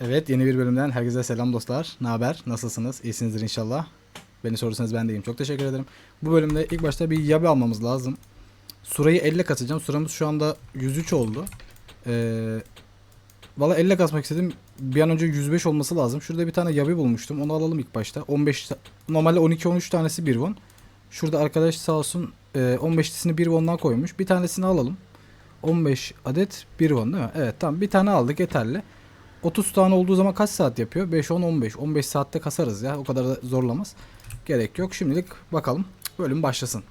Evet yeni bir bölümden herkese selam dostlar. Ne haber? Nasılsınız? İyisinizdir inşallah. Beni sorursanız ben de iyiyim. Çok teşekkür ederim. Bu bölümde ilk başta bir yabi almamız lazım. Surayı 50 kasacağım. Suramız şu anda 103 oldu. Ee, Valla 50 kasmak istedim. Bir an önce 105 olması lazım. Şurada bir tane yabi bulmuştum. Onu alalım ilk başta. 15 ta- normalde 12-13 tanesi 1 won. Şurada arkadaş sağ olsun e, 15'lisini 1 won'dan koymuş. Bir tanesini alalım. 15 adet 1 won değil mi? Evet tamam bir tane aldık yeterli. 30 tane olduğu zaman kaç saat yapıyor? 5, 10, 15. 15 saatte kasarız ya. O kadar da zorlamaz. Gerek yok. Şimdilik bakalım. Bölüm başlasın.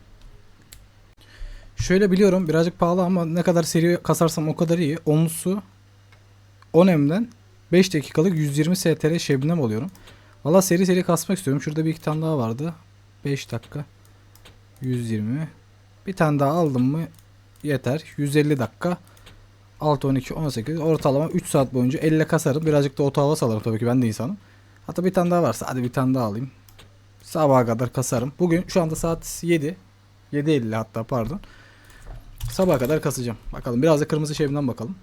Şöyle biliyorum birazcık pahalı ama ne kadar seri kasarsam o kadar iyi. Onlusu 10 M'den 5 dakikalık 120 STR şebnem oluyorum. Valla seri seri kasmak istiyorum. Şurada bir iki tane daha vardı. 5 dakika. 120. Bir tane daha aldım mı yeter. 150 dakika. 6, 12, 18 ortalama 3 saat boyunca elle kasarım. Birazcık da oto hava salarım tabii ki ben de insanım. Hatta bir tane daha varsa hadi bir tane daha alayım. Sabaha kadar kasarım. Bugün şu anda saat 7. 7.50 hatta pardon. Sabaha kadar kasacağım. Bakalım biraz da kırmızı şevimden bakalım.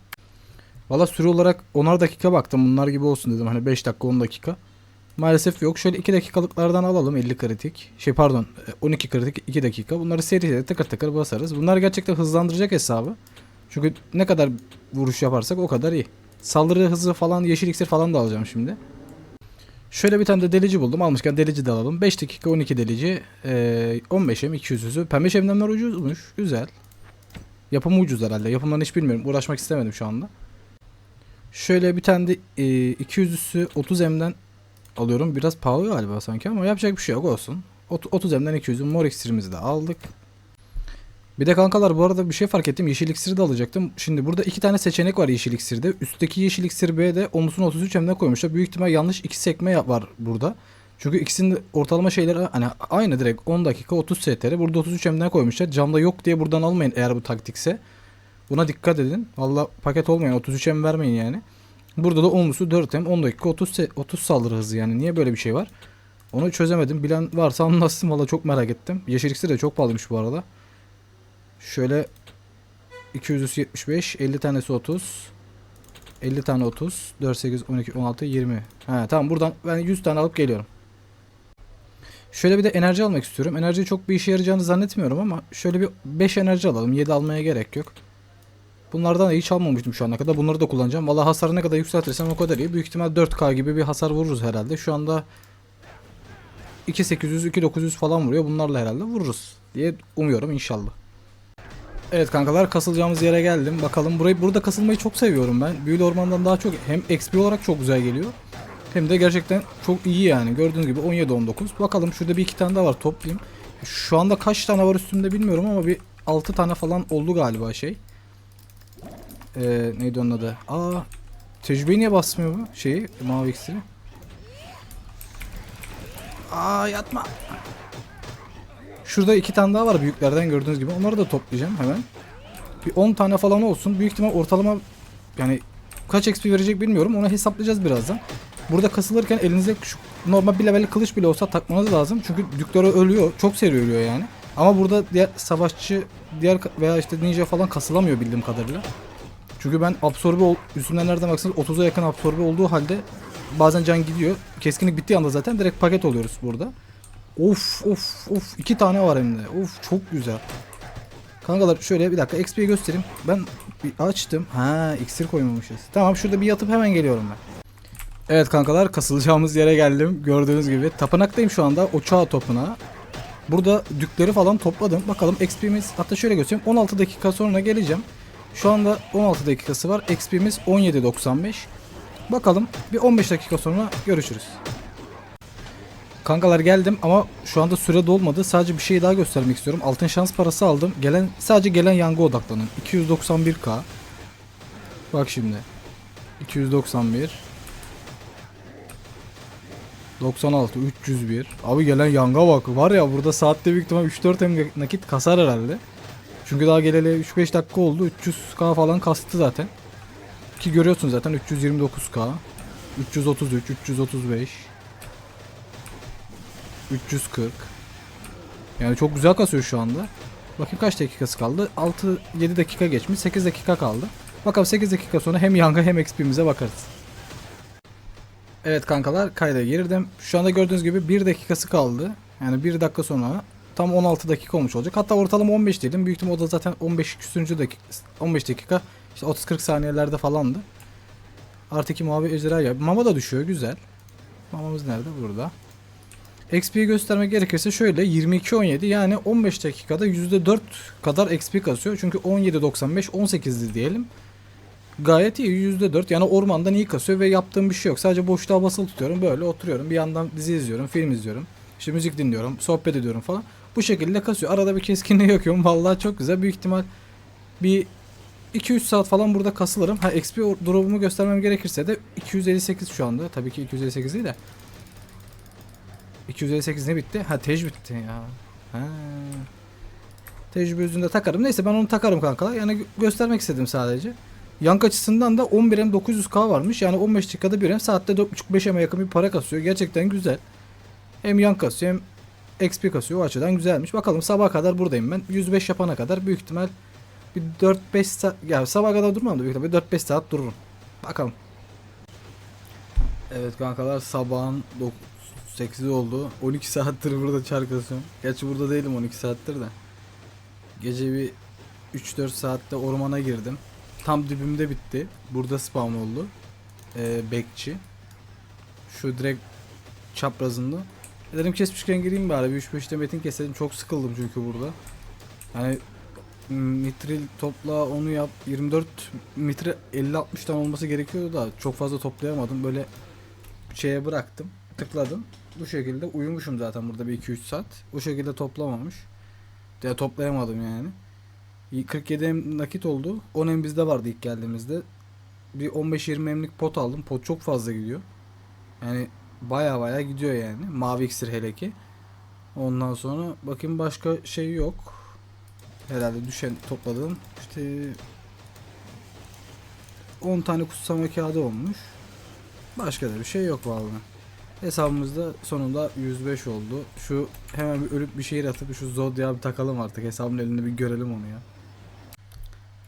Valla süre olarak 10'ar dakika baktım. Bunlar gibi olsun dedim. Hani 5 dakika 10 dakika. Maalesef yok. Şöyle 2 dakikalıklardan alalım 50 kritik. Şey pardon 12 kritik 2 dakika. Bunları seri seri tıkır tıkır basarız. Bunlar gerçekten hızlandıracak hesabı. Çünkü ne kadar vuruş yaparsak o kadar iyi. Saldırı hızı falan yeşil iksir falan da alacağım şimdi. Şöyle bir tane de delici buldum. Almışken delici de alalım. 5 dakika 12 delici. Ee, 15'em 200'ü. Pembe şemdemler ucuzmuş. Güzel. Yapımı ucuz herhalde. Yapımlarını hiç bilmiyorum. Uğraşmak istemedim şu anda. Şöyle bir tane de e, 200'üsü 30M'den alıyorum. Biraz pahalı galiba sanki ama yapacak bir şey yok olsun. Ot- 30M'den 200'ü mor iksirimizi de aldık. Bir de kankalar bu arada bir şey fark ettim. Yeşil iksiri de alacaktım. Şimdi burada iki tane seçenek var yeşil iksirde. Üstteki yeşil iksir B'de omuzun 33 M'den koymuşlar. Büyük ihtimal yanlış iki sekme var burada. Çünkü ikisinin de ortalama şeyleri hani aynı direkt 10 dakika 30 STR. Burada 33 M'den koymuşlar. Camda yok diye buradan almayın eğer bu taktikse. Buna dikkat edin. Valla paket olmayan 33 M vermeyin yani. Burada da 10'lusu 4 M 10 dakika 30 se- 30 saldırı hızı yani. Niye böyle bir şey var? Onu çözemedim. Bilen varsa anlatsın. Valla çok merak ettim. Yeşil iksir de çok pahalıymış bu arada. Şöyle 275, 50 tanesi 30. 50 tane 30, 4, 8, 12, 16, 20. Ha tamam buradan ben 100 tane alıp geliyorum. Şöyle bir de enerji almak istiyorum. Enerji çok bir işe yarayacağını zannetmiyorum ama şöyle bir 5 enerji alalım. 7 almaya gerek yok. Bunlardan da hiç almamıştım şu ana kadar. Bunları da kullanacağım. Valla hasarı ne kadar yükseltirsem o kadar iyi. Büyük ihtimal 4K gibi bir hasar vururuz herhalde. Şu anda 2800, 2900 falan vuruyor. Bunlarla herhalde vururuz diye umuyorum inşallah. Evet kankalar kasılacağımız yere geldim. Bakalım burayı burada kasılmayı çok seviyorum ben. Büyülü ormandan daha çok hem XP olarak çok güzel geliyor. Hem de gerçekten çok iyi yani. Gördüğünüz gibi 17 19. Bakalım şurada bir iki tane daha var toplayayım. Şu anda kaç tane var üstünde bilmiyorum ama bir 6 tane falan oldu galiba şey. Ee, neydi onun adı? Aa tecrübeyi niye basmıyor bu şeyi mavi iksiri? Aa yatma. Şurada iki tane daha var büyüklerden gördüğünüz gibi. Onları da toplayacağım hemen. Bir 10 tane falan olsun. Büyük ihtimal ortalama yani kaç XP verecek bilmiyorum. Onu hesaplayacağız birazdan. Burada kasılırken elinize şu normal bir level kılıç bile olsa takmanız lazım. Çünkü dükleri ölüyor. Çok seri ölüyor yani. Ama burada diğer savaşçı diğer veya işte ninja falan kasılamıyor bildiğim kadarıyla. Çünkü ben absorbe ol, üstünden nereden baksanız 30'a yakın absorbe olduğu halde bazen can gidiyor. Keskinlik bittiği anda zaten direkt paket oluyoruz burada. Of of of iki tane var hem de. Of çok güzel. Kankalar şöyle bir dakika XP'yi göstereyim. Ben bir açtım. Ha iksir koymamışız. Tamam şurada bir yatıp hemen geliyorum ben. Evet kankalar kasılacağımız yere geldim. Gördüğünüz gibi tapınaktayım şu anda. O çağ tapınağı. Burada dükleri falan topladım. Bakalım XP'miz hatta şöyle göstereyim. 16 dakika sonra geleceğim. Şu anda 16 dakikası var. XP'miz 17.95. Bakalım bir 15 dakika sonra görüşürüz. Kankalar geldim ama şu anda süre dolmadı. Sadece bir şey daha göstermek istiyorum. Altın şans parası aldım. Gelen sadece gelen yanga odaklanın. 291k. Bak şimdi. 291 96 301 Abi gelen yanga bak var ya burada saatte büyük ihtimal 3-4 hem nakit kasar herhalde Çünkü daha geleli 3-5 dakika oldu 300k falan kastı zaten Ki görüyorsun zaten 329k 333 335 340 Yani çok güzel kasıyor şu anda Bakayım kaç dakikası kaldı 6-7 dakika geçmiş 8 dakika kaldı Bakalım 8 dakika sonra hem yanga hem XP'mize bakarız Evet kankalar kayda girdim. Şu anda gördüğünüz gibi 1 dakikası kaldı. Yani 1 dakika sonra tam 16 dakika olmuş olacak. Hatta ortalama 15 dedim. Büyük ihtimal o da zaten 15 küsürüncü dakika 15 dakika işte 30-40 saniyelerde falandı. Artı 2 mavi ejderha geldi. Mama da düşüyor güzel. Mamamız nerede? Burada. XP'yi göstermek gerekirse şöyle 22-17 yani 15 dakikada %4 kadar XP kasıyor. Çünkü 17.95 18'di diyelim. Gayet iyi %4 yani ormandan iyi kasıyor ve yaptığım bir şey yok. Sadece boşluğa basılı tutuyorum böyle oturuyorum bir yandan dizi izliyorum film izliyorum. İşte müzik dinliyorum sohbet ediyorum falan. Bu şekilde kasıyor. Arada bir keskinliği yakıyorum. Vallahi çok güzel. Büyük ihtimal bir 2-3 saat falan burada kasılırım. Ha XP drop'umu göstermem gerekirse de 258 şu anda. Tabii ki 258 değil de. 258 ne bitti? Ha tej bitti ya. Ha. Tecrübe yüzünde takarım. Neyse ben onu takarım kankalar. Yani gö- göstermek istedim sadece. Yank açısından da 11M 900K varmış. Yani 15 dakikada bir hem saatte 4.5-5M'e yakın bir para kasıyor. Gerçekten güzel. Hem yank kasıyor hem XP kasıyor. O açıdan güzelmiş. Bakalım sabaha kadar buradayım ben. 105 yapana kadar büyük ihtimal bir 4-5 saat ya sabaha kadar durmam da büyük ihtimal 4-5 saat dururum. Bakalım. Evet kankalar sabahın 8'i oldu. 12 saattir burada çar kasıyorum. Gerçi burada değilim 12 saattir de. Gece bir 3-4 saatte ormana girdim. Tam dibimde bitti. Burada spawn oldu. Ee, bekçi. Şu direkt çaprazında. Dedim kesmişken gireyim bari. Bir 3-5 de metin keselim. Çok sıkıldım çünkü burada. Yani mitril topla onu yap 24 mitre 50-60 tane olması gerekiyordu da çok fazla toplayamadım böyle şeye bıraktım tıkladım bu şekilde uyumuşum zaten burada bir 2-3 saat. Bu şekilde toplamamış. Ya toplayamadım yani. 47 em nakit oldu. 10 em bizde vardı ilk geldiğimizde. Bir 15-20 emlik pot aldım. Pot çok fazla gidiyor. Yani baya baya gidiyor yani. Mavi iksir hele ki. Ondan sonra bakayım başka şey yok. Herhalde düşen topladığım işte 10 tane kutsama kağıdı olmuş. Başka da bir şey yok vallahi. Hesabımızda sonunda 105 oldu. Şu hemen bir ölüp bir şehir atıp şu Zodiac'a bir takalım artık. Hesabın elinde bir görelim onu ya.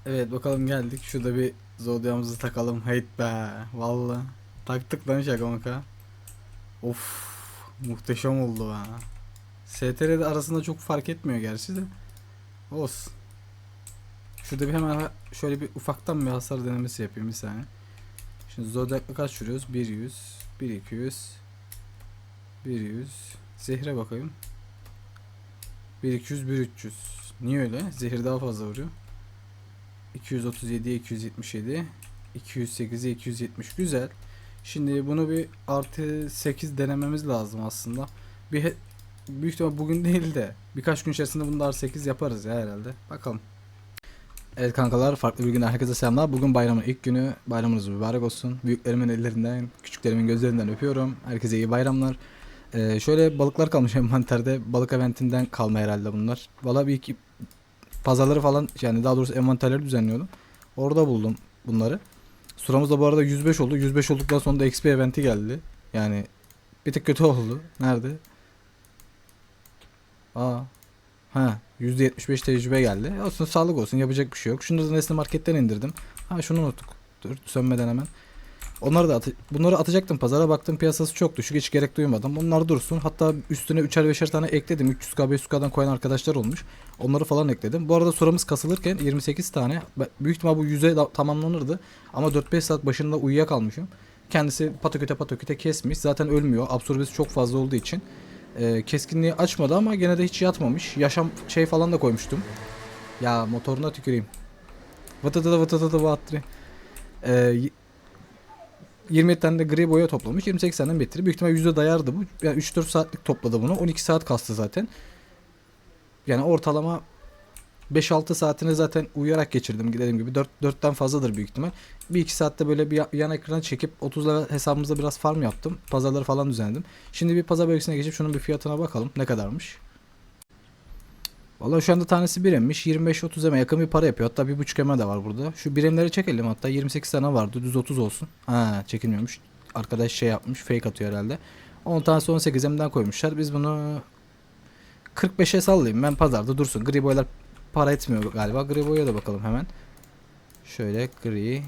Evet bakalım geldik. Şurada bir Zodiac'ımızı takalım. Heyt be. Vallahi. Taktık lan şaka maka. Of. Muhteşem oldu ha. STR'de arasında çok fark etmiyor gerçi de. Olsun. Şurada bir hemen şöyle bir ufaktan bir hasar denemesi yapayım bir saniye. Şimdi Zodiac'la kaç vuruyoruz? 100, 1200, 100. Zehre bakayım. 1200, 1300. Niye öyle? Zehir daha fazla vuruyor. 237, 277, 208'e 270. Güzel. Şimdi bunu bir artı 8 denememiz lazım aslında. Bir büyük ihtimal bugün değil de birkaç gün içerisinde bunu da artı 8 yaparız ya herhalde. Bakalım. Evet kankalar farklı bir günden herkese selamlar. Bugün bayramın ilk günü. Bayramınız mübarek olsun. Büyüklerimin ellerinden, küçüklerimin gözlerinden öpüyorum. Herkese iyi bayramlar. Ee, şöyle balıklar kalmış envanterde. Balık eventinden kalma herhalde bunlar. Valla bir iki pazarları falan yani daha doğrusu envanterleri düzenliyordum. Orada buldum bunları. Suramız da bu arada 105 oldu. 105 olduktan sonra da XP eventi geldi. Yani bir tık kötü oldu. Nerede? Aa. Ha, %75 tecrübe geldi. Olsun sağlık olsun yapacak bir şey yok. Şunu da Nesne Market'ten indirdim. Ha şunu unuttuk. Dur sönmeden hemen. Onları da atı- bunları atacaktım pazara baktım piyasası çok düşük hiç gerek duymadım. Bunlar dursun. Hatta üstüne 3'er 5'er tane ekledim. 300k 500k'dan koyan arkadaşlar olmuş. Onları falan ekledim. Bu arada suramız kasılırken 28 tane. Büyük ihtimal bu 100'e da- tamamlanırdı. Ama 4-5 saat başında uyuyakalmışım. Kendisi pataküte pataküte kesmiş. Zaten ölmüyor. Absorbesi çok fazla olduğu için. Ee, keskinliği açmadı ama gene de hiç yatmamış. Yaşam şey falan da koymuştum. Ya motoruna tüküreyim. Vıtıtıdı vıtıtıdı vattırı. Ee, 27 tane de gri boya toplamış. 28 tane betri. Büyük ihtimal yüzde dayardı bu. Yani 3-4 saatlik topladı bunu. 12 saat kastı zaten. Yani ortalama 5-6 saatini zaten uyuyarak geçirdim dediğim gibi. 4, 4'ten fazladır büyük ihtimal. Bir iki saatte böyle bir ya- yan ekranı çekip 30 level hesabımızda biraz farm yaptım. Pazarları falan düzenledim. Şimdi bir pazar bölgesine geçip şunun bir fiyatına bakalım. Ne kadarmış? Vallahi şu anda tanesi 1 emmiş. 25-30 eme yakın bir para yapıyor. Hatta 1.5 eme de var burada. Şu birimleri çekelim hatta 28 tane vardı. Düz 30 olsun. Ha çekilmiyormuş. Arkadaş şey yapmış. Fake atıyor herhalde. 10 tanesi 18 emden koymuşlar. Biz bunu 45'e sallayayım. Ben pazarda dursun. Gri boyalar para etmiyor galiba. Gri boya da bakalım hemen. Şöyle gri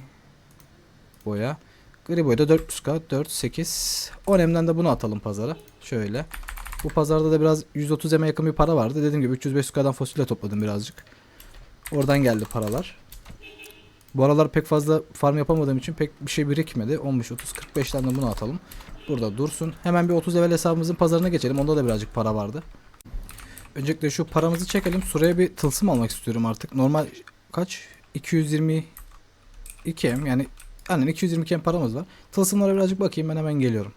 boya. Gribo'ya da 400k 4 8 10M'den de bunu atalım pazara. Şöyle. Bu pazarda da biraz 130 M'e yakın bir para vardı. Dediğim gibi 300-500k'dan fasulye topladım birazcık. Oradan geldi paralar. Bu aralar pek fazla farm yapamadığım için pek bir şey birikmedi. 15, 30, 45'ten de bunu atalım. Burada dursun. Hemen bir 30 level hesabımızın pazarına geçelim. Onda da birazcık para vardı. Öncelikle şu paramızı çekelim. Suraya bir tılsım almak istiyorum artık. Normal kaç? 220 2M yani aynen 222 M paramız var. Tılsımlara birazcık bakayım ben hemen geliyorum.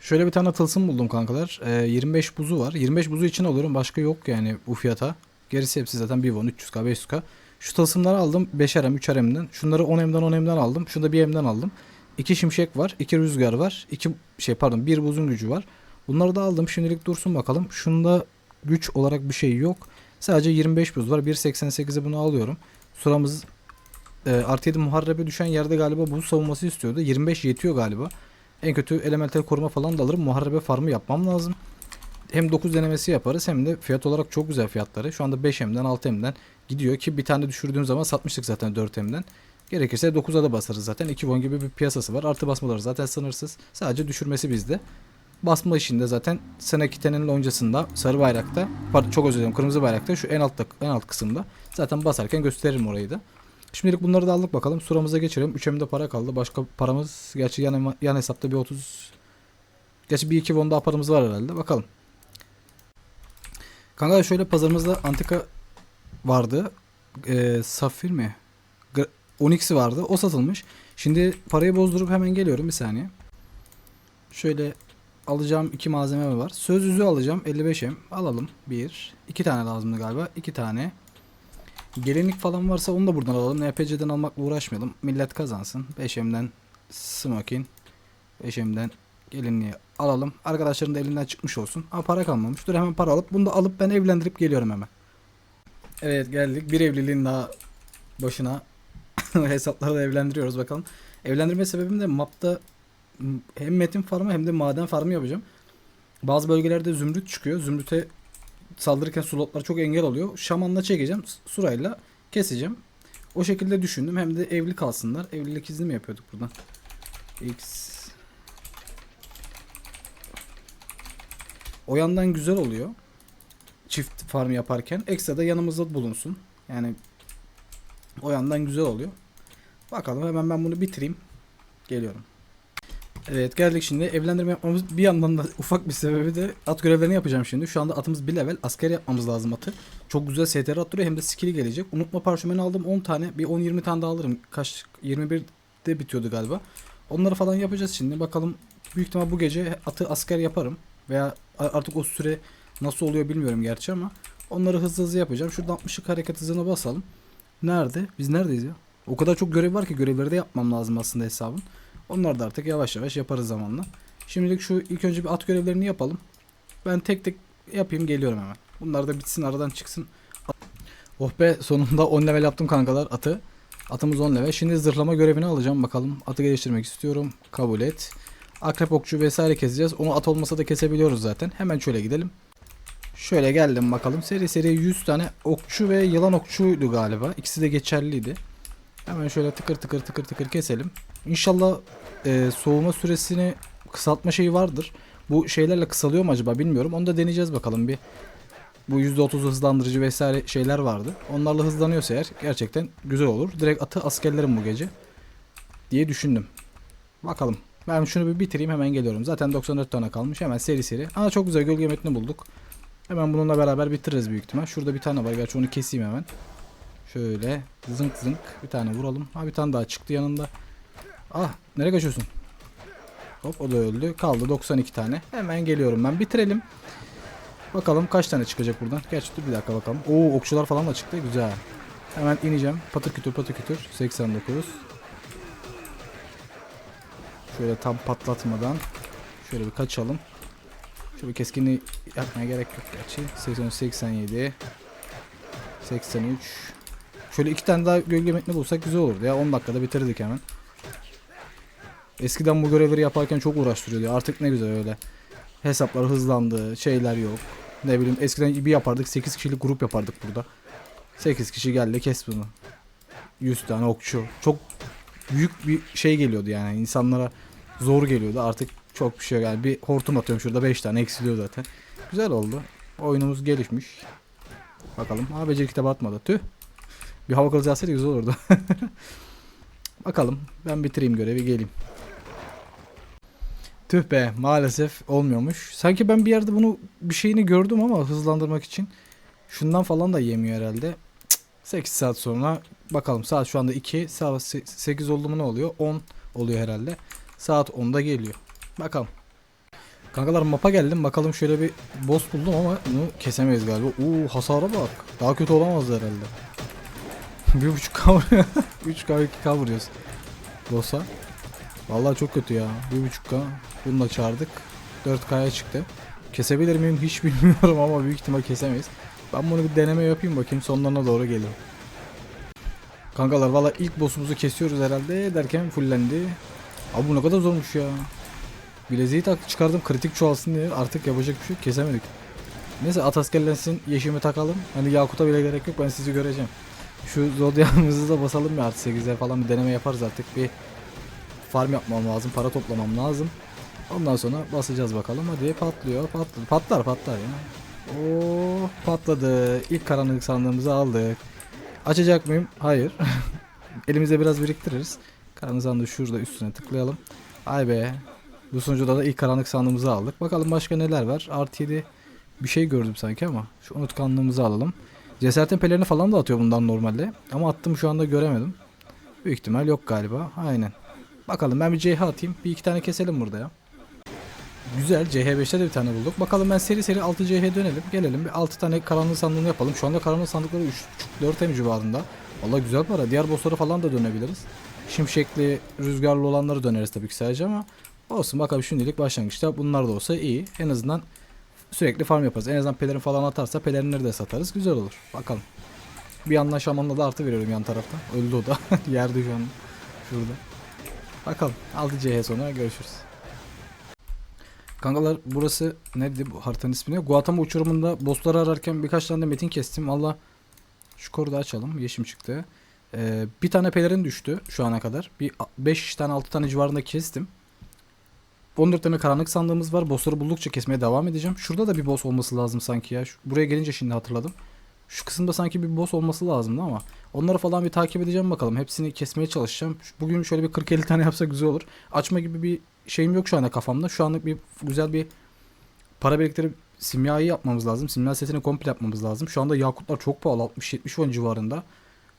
Şöyle bir tane tılsım buldum kankalar. Ee, 25 buzu var. 25 buzu için alıyorum. Başka yok yani bu fiyata. Gerisi hepsi zaten 1 won 300k 500k. Şu tılsımları aldım 5'er M 3'er M'den. Şunları 10M'den 10M'den aldım. Şunu da 1 M'den aldım. 2 şimşek var. 2 rüzgar var. 2 şey pardon 1 buzun gücü var. Bunları da aldım. Şimdilik dursun bakalım. Şunda güç olarak bir şey yok. Sadece 25 buz var. 1.88'e bunu alıyorum. Suramız e, artı 7 muharrebe düşen yerde galiba buz savunması istiyordu. 25 yetiyor galiba. En kötü elemental koruma falan da alırım. Muharrebe farmı yapmam lazım. Hem 9 denemesi yaparız hem de fiyat olarak çok güzel fiyatları. Şu anda 5M'den 6M'den gidiyor ki bir tane düşürdüğüm zaman satmıştık zaten 4M'den. Gerekirse 9'a da basarız zaten. 2 won gibi bir piyasası var. Artı basmaları zaten sınırsız. Sadece düşürmesi bizde. Basma işinde zaten Senekite'nin loncasında sarı bayrakta pardon çok özür dilerim kırmızı bayrakta şu en altta en alt kısımda zaten basarken gösteririm orayı da. Şimdilik bunları da aldık bakalım. Suramıza geçelim. 3M'de para kaldı. Başka paramız gerçi yan, yan hesapta bir 30 Gerçi bir iki won daha paramız var herhalde. Bakalım. Kanka şöyle pazarımızda antika vardı. Ee, safir mi? Gra- Onyx'i vardı. O satılmış. Şimdi parayı bozdurup hemen geliyorum bir saniye. Şöyle alacağım iki malzeme var. Söz yüzüğü alacağım 55M. Alalım. Bir. iki tane lazımdı galiba. iki tane. Gelinlik falan varsa onu da buradan alalım. NPC'den almakla uğraşmayalım. Millet kazansın. 5M'den smokin. 5M'den gelinliği alalım. Arkadaşların da elinden çıkmış olsun. Ama para kalmamış. Dur hemen para alıp bunu da alıp ben evlendirip geliyorum hemen. Evet geldik. Bir evliliğin daha başına hesapları da evlendiriyoruz bakalım. Evlendirme sebebim de mapta hem metin farmı hem de maden farmı yapacağım. Bazı bölgelerde zümrüt çıkıyor. Zümrüte saldırırken slotlar çok engel oluyor. Şamanla çekeceğim. Surayla keseceğim. O şekilde düşündüm. Hem de evli kalsınlar. Evlilik izni mi yapıyorduk buradan? X O yandan güzel oluyor. Çift farm yaparken. Ekstra da yanımızda bulunsun. Yani o yandan güzel oluyor. Bakalım hemen ben bunu bitireyim. Geliyorum. Evet geldik şimdi. Evlendirme yapmamız bir yandan da ufak bir sebebi de at görevlerini yapacağım şimdi. Şu anda atımız bir level. Asker yapmamız lazım atı. Çok güzel STR attırıyor hem de skill'i gelecek. Unutma parşömeni aldım 10 tane. Bir 10-20 tane daha alırım. Kaç 21'de bitiyordu galiba. Onları falan yapacağız şimdi. Bakalım büyük ihtimal bu gece atı asker yaparım. Veya artık o süre nasıl oluyor bilmiyorum gerçi ama onları hızlı hızlı yapacağım. Şurada 60'lık hareket hızına basalım. Nerede? Biz neredeyiz ya? O kadar çok görev var ki görevleri de yapmam lazım aslında hesabın. Onları da artık yavaş yavaş yaparız zamanla. Şimdilik şu ilk önce bir at görevlerini yapalım. Ben tek tek yapayım geliyorum hemen. Bunlar da bitsin aradan çıksın. Oh be sonunda 10 level yaptım kankalar atı. Atımız 10 level. Şimdi zırhlama görevini alacağım bakalım. Atı geliştirmek istiyorum. Kabul et. Akrep okçu vesaire keseceğiz. Onu at olmasa da kesebiliyoruz zaten. Hemen şöyle gidelim. Şöyle geldim bakalım. Seri seri 100 tane okçu ve yılan okçuydu galiba. İkisi de geçerliydi. Hemen şöyle tıkır tıkır tıkır tıkır keselim. İnşallah e, soğuma süresini kısaltma şeyi vardır. Bu şeylerle kısalıyor mu acaba bilmiyorum. Onu da deneyeceğiz bakalım bir. Bu %30 hızlandırıcı vesaire şeyler vardı. Onlarla hızlanıyorsa eğer gerçekten güzel olur. Direkt atı askerlerim bu gece diye düşündüm. Bakalım. Ben şunu bir bitireyim hemen geliyorum. Zaten 94 tane kalmış. Hemen seri seri. Aa çok güzel gölge metni bulduk. Hemen bununla beraber bitiririz büyük ihtimal. Şurada bir tane var. Gerçi onu keseyim hemen. Şöyle zınk zınk bir tane vuralım. Ha bir tane daha çıktı yanında. Ah nereye kaçıyorsun? Hop o da öldü. Kaldı 92 tane. Hemen geliyorum ben. Bitirelim. Bakalım kaç tane çıkacak buradan. Gerçi dur bir dakika bakalım. Oo okçular falan da çıktı. Güzel. Hemen ineceğim. Patır kütür patır kütür. 89. Şöyle tam patlatmadan şöyle bir kaçalım. Şöyle keskinliği yapmaya gerek yok gerçi. 83, 87 83 Şöyle iki tane daha gölge metni bulsak güzel olurdu ya. 10 dakikada bitirdik hemen. Eskiden bu görevleri yaparken çok uğraştırıyordu. Artık ne güzel öyle. Hesaplar hızlandı. Şeyler yok. Ne bileyim eskiden bir yapardık. 8 kişilik grup yapardık burada. 8 kişi geldi kes bunu. 100 tane okçu. Çok büyük bir şey geliyordu yani insanlara zor geliyordu. Artık çok bir şey yani bir hortum atıyorum şurada 5 tane eksiliyor zaten. Güzel oldu. Oyunumuz gelişmiş. Bakalım. Aa beceri kitabı atmadı. Tüh. Bir hava alsaydı güzel olurdu. Bakalım. Ben bitireyim görevi geleyim. Tüh be maalesef olmuyormuş. Sanki ben bir yerde bunu bir şeyini gördüm ama hızlandırmak için. Şundan falan da yemiyor herhalde. Cık, 8 saat sonra bakalım saat şu anda 2 saat 8 oldu mu ne oluyor? 10 oluyor herhalde. Saat 10'da geliyor. Bakalım. Kankalar mapa geldim. Bakalım şöyle bir boss buldum ama bunu kesemeyiz galiba. Oo hasara bak. Daha kötü olamazdı herhalde. bir buçuk K vuruyor. 3K 2K vuruyoruz. Boss'a. Vallahi çok kötü ya. Bir buçuk K. Bunu da çağırdık. 4K'ya çıktı. Kesebilir miyim hiç bilmiyorum ama büyük ihtimal kesemeyiz. Ben bunu bir deneme yapayım bakayım sonlarına doğru gelirim. Kankalar valla ilk boss'umuzu kesiyoruz herhalde derken fullendi. Abi bu ne kadar zormuş ya. Bileziği tak çıkardım kritik çoğalsın diye artık yapacak bir şey kesemedik. Neyse at askerlensin yeşimi takalım. Hani Yakut'a bile gerek yok ben sizi göreceğim. Şu Zodiac'ımızı da basalım bir artı 8'e falan bir deneme yaparız artık bir farm yapmam lazım para toplamam lazım. Ondan sonra basacağız bakalım hadi patlıyor patladı patlar patlar ya. Oo patladı ilk karanlık sandığımızı aldık. Açacak mıyım? Hayır. Elimizde biraz biriktiririz. Karanlık sandığı şurada üstüne tıklayalım. Ay be. Bu sonucuda da ilk karanlık sandığımızı aldık. Bakalım başka neler var. Artı 7 bir şey gördüm sanki ama. Şu unutkanlığımızı alalım. Cesaretin pelerini falan da atıyor bundan normalde. Ama attım şu anda göremedim. Büyük ihtimal yok galiba. Aynen. Bakalım ben bir CH atayım. Bir iki tane keselim burada ya. Güzel. CH5'te de bir tane bulduk. Bakalım ben seri seri 6 CH dönelim. Gelelim bir 6 tane karanlık sandığını yapalım. Şu anda karanlık sandıkları 3.5-4 em civarında. Valla güzel para. Diğer bossları falan da dönebiliriz. Şimşekli, rüzgarlı olanları döneriz tabii ki sadece ama olsun bakalım şimdilik başlangıçta bunlar da olsa iyi. En azından sürekli farm yaparız. En azından pelerin falan atarsa pelerinleri de satarız. Güzel olur. Bakalım. Bir yandan şamanla da artı veriyorum yan taraftan. Öldü o da. Yerde şu an. Şurada. Bakalım. 6 CH sonra görüşürüz. Kankalar burası neydi bu haritanın ismi ne? Guatama uçurumunda bossları ararken birkaç tane de metin kestim. Valla şu koru açalım. Yeşim çıktı. Ee, bir tane pelerin düştü şu ana kadar. Bir 5 tane 6 tane civarında kestim. 14 tane karanlık sandığımız var. Bossları buldukça kesmeye devam edeceğim. Şurada da bir boss olması lazım sanki ya. Buraya gelince şimdi hatırladım. Şu kısımda sanki bir boss olması lazımdı ama onları falan bir takip edeceğim bakalım. Hepsini kesmeye çalışacağım. Bugün şöyle bir 40-50 tane yapsak güzel olur. Açma gibi bir şeyim yok şu anda kafamda. Şu anlık bir güzel bir para biriktirip simyayı yapmamız lazım. Simya setini komple yapmamız lazım. Şu anda yakutlar çok pahalı. 60-70 won civarında.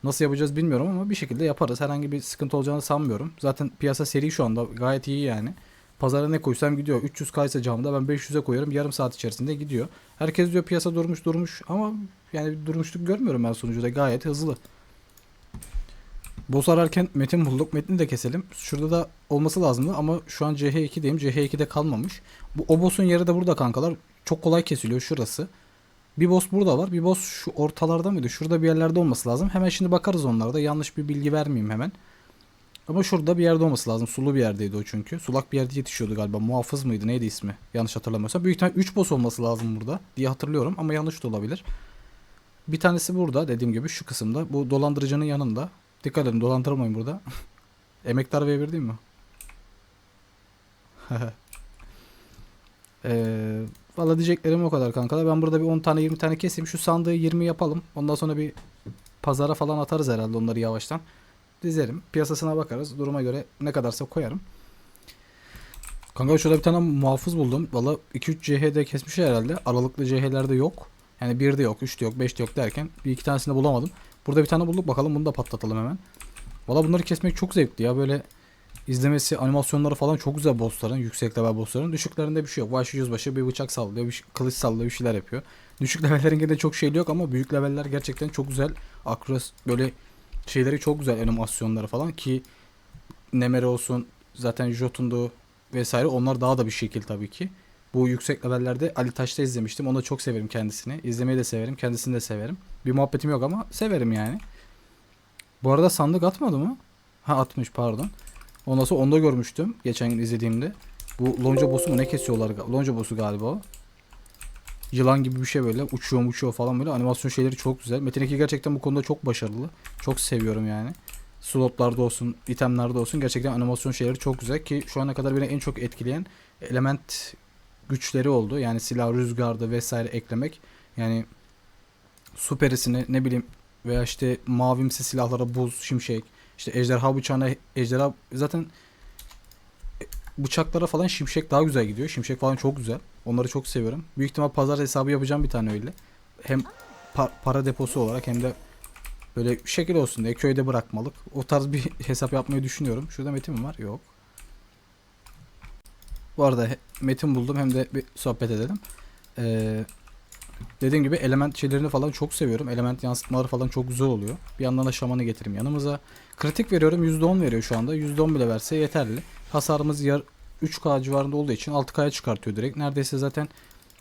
Nasıl yapacağız bilmiyorum ama bir şekilde yaparız. Herhangi bir sıkıntı olacağını sanmıyorum. Zaten piyasa seri şu anda gayet iyi yani. Pazara ne koysam gidiyor. 300 kaysa camda ben 500'e koyarım. Yarım saat içerisinde gidiyor. Herkes diyor piyasa durmuş durmuş ama yani bir durmuşluk görmüyorum ben sonucuda gayet hızlı. Boss ararken metin bulduk. Metni de keselim. Şurada da olması lazımdı ama şu an CH2'deyim. CH2'de kalmamış. Bu o boss'un yeri de burada kankalar. Çok kolay kesiliyor şurası. Bir boss burada var. Bir boss şu ortalarda mıydı? Şurada bir yerlerde olması lazım. Hemen şimdi bakarız onlarda. Yanlış bir bilgi vermeyeyim hemen. Ama şurada bir yerde olması lazım. Sulu bir yerdeydi o çünkü. Sulak bir yerde yetişiyordu galiba. Muhafız mıydı? Neydi ismi? Yanlış hatırlamıyorsam. Büyük ihtimal 3 boss olması lazım burada diye hatırlıyorum ama yanlış da olabilir. Bir tanesi burada dediğim gibi şu kısımda. Bu dolandırıcının yanında. Dikkat edin dolandırmayın burada. Emektar V1 değil mi? Eee Valla diyeceklerim o kadar kankalar. Ben burada bir 10 tane 20 tane keseyim. Şu sandığı 20 yapalım. Ondan sonra bir pazara falan atarız herhalde onları yavaştan. Dizerim. Piyasasına bakarız. Duruma göre ne kadarsa koyarım. Kanka şurada bir tane muhafız buldum. Valla 2-3 CH'de kesmiş herhalde. Aralıklı CH'lerde yok. Yani 1'de yok, 3'de yok, 5'de yok derken bir iki tanesini bulamadım. Burada bir tane bulduk. Bakalım bunu da patlatalım hemen. Valla bunları kesmek çok zevkli ya. Böyle izlemesi, animasyonları falan çok güzel bossların, yüksek level bossların. Düşüklerinde bir şey yok. Vahşi yüzbaşı bir bıçak sallıyor, bir kılıç sallıyor, bir şeyler yapıyor. Düşük levellerin de çok şey yok ama büyük leveller gerçekten çok güzel. Akros böyle şeyleri çok güzel animasyonları falan ki Nemere olsun zaten Jotun'du vesaire onlar daha da bir şekil tabii ki. Bu yüksek levellerde Ali Taş'ta izlemiştim. Onu da çok severim kendisini. İzlemeyi de severim. Kendisini de severim. Bir muhabbetim yok ama severim yani. Bu arada sandık atmadı mı? Ha atmış pardon. Ondan sonra onda görmüştüm. Geçen gün izlediğimde. Bu lonca boss'u mu ne kesiyorlar? Lonca boss'u galiba o. Yılan gibi bir şey böyle. Uçuyor uçuyor falan böyle. Animasyon şeyleri çok güzel. Metin 2 gerçekten bu konuda çok başarılı. Çok seviyorum yani. slotlarda olsun, itemlerde olsun gerçekten animasyon şeyleri çok güzel ki şu ana kadar beni en çok etkileyen element güçleri oldu. Yani silah rüzgarda vesaire eklemek. Yani su perisini ne bileyim veya işte mavimsi silahlara buz, şimşek, işte ejderha bıçağına ejderha zaten bıçaklara falan şimşek daha güzel gidiyor. Şimşek falan çok güzel. Onları çok seviyorum. Büyük ihtimal pazar hesabı yapacağım bir tane öyle. Hem pa- para deposu olarak hem de böyle şekil olsun diye köyde bırakmalık. O tarz bir hesap yapmayı düşünüyorum. Şurada metin mi var? Yok. Bu arada metin buldum hem de bir sohbet edelim. Ee, dediğim gibi element şeylerini falan çok seviyorum. Element yansıtmaları falan çok güzel oluyor. Bir yandan da şamanı getireyim yanımıza. Kritik veriyorum %10 veriyor şu anda. %10 bile verse yeterli. Hasarımız yar 3K civarında olduğu için 6K'ya çıkartıyor direkt. Neredeyse zaten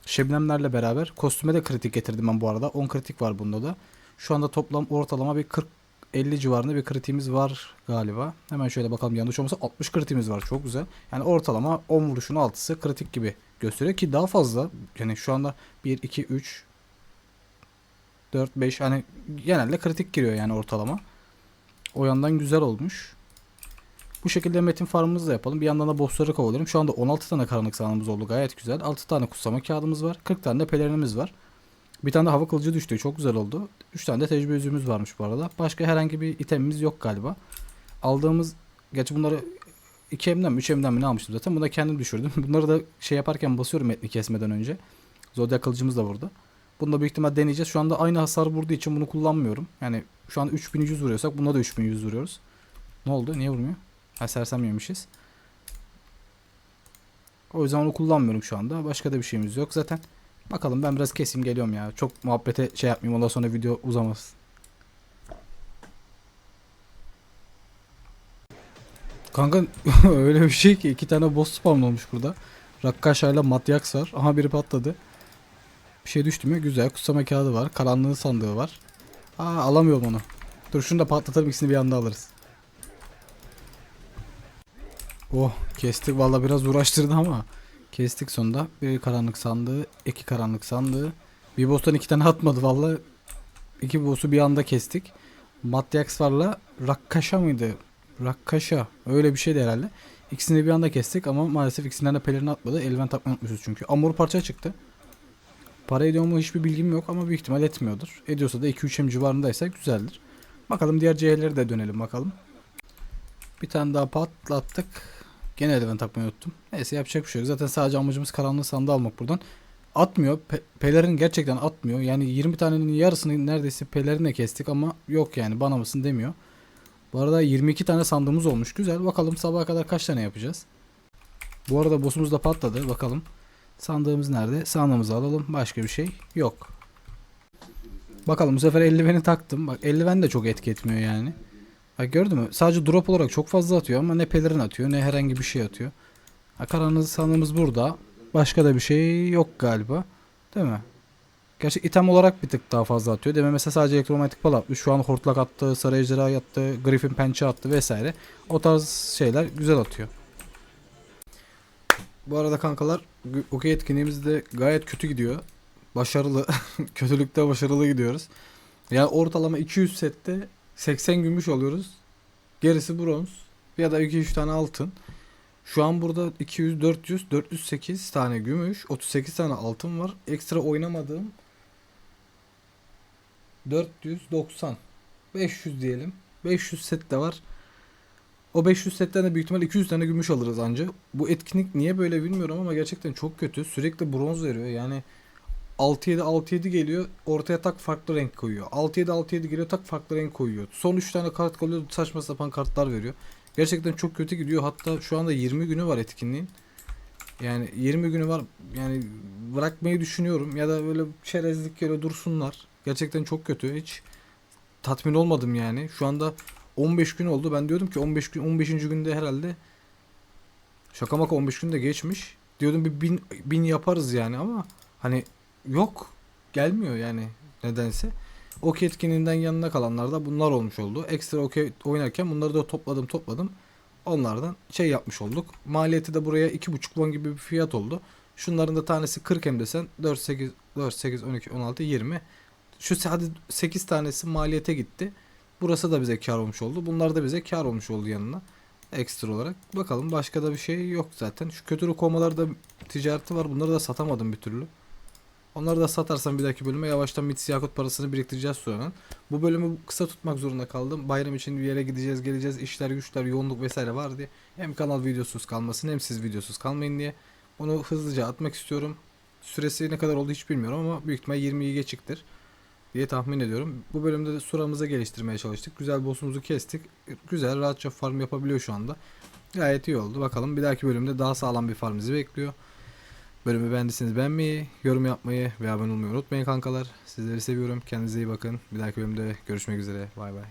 Şebnemlerle beraber kostüme de kritik getirdim ben bu arada. 10 kritik var bunda da. Şu anda toplam ortalama bir 40 50 civarında bir kritiğimiz var galiba. Hemen şöyle bakalım yanlış olmasa 60 kritiğimiz var. Çok güzel. Yani ortalama 10 vuruşun 6'sı kritik gibi gösteriyor ki daha fazla. Yani şu anda 1 2 3 4 5 hani genelde kritik giriyor yani ortalama. O yandan güzel olmuş. Bu şekilde metin farmımızı da yapalım. Bir yandan da bossları kovalayalım. Şu anda 16 tane karanlık sahanımız oldu. Gayet güzel. 6 tane kutsama kağıdımız var. 40 tane de pelerinimiz var. Bir tane de hava kılıcı düştü. Çok güzel oldu. 3 tane de tecrübe yüzüğümüz varmış bu arada. Başka herhangi bir itemimiz yok galiba. Aldığımız gerçi bunları 2 emden mi 3 emden mi ne almıştım zaten. Bunu da kendim düşürdüm. Bunları da şey yaparken basıyorum metni kesmeden önce. Zodiac kılıcımız da burada. Bunu da büyük ihtimal deneyeceğiz. Şu anda aynı hasar vurduğu için bunu kullanmıyorum. Yani şu an 3100 vuruyorsak bunda da 3100 vuruyoruz. Ne oldu? Niye vurmuyor? Ha sersem yemişiz. O yüzden onu kullanmıyorum şu anda. Başka da bir şeyimiz yok zaten. Bakalım ben biraz keseyim geliyorum ya. Çok muhabbete şey yapmayayım. Ondan sonra video uzamasın. Kanka öyle bir şey ki iki tane boss spawn olmuş burada. Rakkaşa ile Matyax var. Aha biri patladı. Bir şey düştü mü? Güzel. Kutsama kağıdı var. Karanlığın sandığı var. Aa alamıyorum onu. Dur şunu da patlatalım ikisini bir anda alırız. Oh kestik valla biraz uğraştırdı ama kestik sonunda. Bir karanlık sandığı, iki karanlık sandığı. Bir boss'tan iki tane atmadı valla. İki boss'u bir anda kestik. Matyaxvar'la Rakkaşa mıydı? Rakkaşa öyle bir şeydi herhalde. İkisini bir anda kestik ama maalesef ikisinden de pelerini atmadı. Eldiven takmayı unutmuşuz çünkü. Amor parça çıktı. Para ediyor mu hiçbir bilgim yok ama büyük ihtimal etmiyordur. Ediyorsa da 2-3 em civarındaysa güzeldir. Bakalım diğer C'leri de dönelim bakalım. Bir tane daha patlattık. Gene eldiven takmayı unuttum. Neyse yapacak bir şey yok. Zaten sadece amacımız karanlığı sandığı almak buradan. Atmıyor. Pe- pelerin gerçekten atmıyor. Yani 20 tanenin yarısını neredeyse pelerinle kestik ama yok yani bana mısın demiyor. Bu arada 22 tane sandığımız olmuş. Güzel. Bakalım sabaha kadar kaç tane yapacağız. Bu arada boss'umuz da patladı. Bakalım. Sandığımız nerede? Sandığımızı alalım. Başka bir şey yok. Bakalım bu sefer eldiveni taktım. Bak eldiven de çok etki etmiyor yani. Bak gördün mü? Sadece drop olarak çok fazla atıyor ama ne pelerin atıyor ne herhangi bir şey atıyor. Ha, karanlık sandığımız burada. Başka da bir şey yok galiba. Değil mi? Gerçi item olarak bir tık daha fazla atıyor. Deme mesela sadece elektromanyetik bal. Şu an hortlak attı, sarı ejderha attı, griffin pençe attı vesaire. O tarz şeyler güzel atıyor. Bu arada kankalar okey etkinliğimiz de gayet kötü gidiyor. Başarılı. Kötülükte başarılı gidiyoruz. Yani ortalama 200 sette 80 gümüş alıyoruz. Gerisi bronz. Ya da 2-3 tane altın. Şu an burada 200, 400, 408 tane gümüş, 38 tane altın var. Ekstra oynamadığım 490. 500 diyelim. 500 set de var. O 500 setten de büyük ihtimal 200 tane gümüş alırız anca. Bu etkinlik niye böyle bilmiyorum ama gerçekten çok kötü. Sürekli bronz veriyor. Yani 6-7 6-7 geliyor ortaya tak farklı renk koyuyor. 6-7 6-7 geliyor tak farklı renk koyuyor. Son 3 tane kart kalıyor saçma sapan kartlar veriyor. Gerçekten çok kötü gidiyor. Hatta şu anda 20 günü var etkinliğin. Yani 20 günü var. Yani bırakmayı düşünüyorum ya da böyle çerezlik yere dursunlar. Gerçekten çok kötü. Hiç tatmin olmadım yani. Şu anda 15 gün oldu. Ben diyordum ki 15 gün 15. günde herhalde şaka maka 15 gün de geçmiş. Diyordum bir bin, bin yaparız yani ama hani yok. Gelmiyor yani nedense. Okey etkinliğinden yanına kalanlar da bunlar olmuş oldu. Ekstra okey oynarken bunları da topladım topladım. Onlardan şey yapmış olduk. Maliyeti de buraya 2,5 won gibi bir fiyat oldu. Şunların da tanesi 40 hem desen 4 8 4 8 12 16 20. Şu hadi 8 tanesi maliyete gitti. Burası da bize kar olmuş oldu. Bunlar da bize kar olmuş oldu yanına. Ekstra olarak. Bakalım başka da bir şey yok zaten. Şu kötü komalarda ticareti var. Bunları da satamadım bir türlü. Onları da satarsam bir dahaki bölüme yavaştan Mitsi Yakut parasını biriktireceğiz sonra. Bu bölümü kısa tutmak zorunda kaldım. Bayram için bir yere gideceğiz geleceğiz. işler güçler yoğunluk vesaire var diye. Hem kanal videosuz kalmasın hem siz videosuz kalmayın diye. Onu hızlıca atmak istiyorum. Süresi ne kadar oldu hiç bilmiyorum ama büyük ihtimal 20'yi geçiktir diye tahmin ediyorum. Bu bölümde de suramızı geliştirmeye çalıştık. Güzel boss'umuzu kestik. Güzel rahatça farm yapabiliyor şu anda. Gayet iyi oldu. Bakalım bir dahaki bölümde daha sağlam bir farm bizi bekliyor. Bölümü beğendiyseniz beğenmeyi, yorum yapmayı ve abone olmayı unutmayın kankalar. Sizleri seviyorum. Kendinize iyi bakın. Bir dahaki bölümde görüşmek üzere. Bay bay.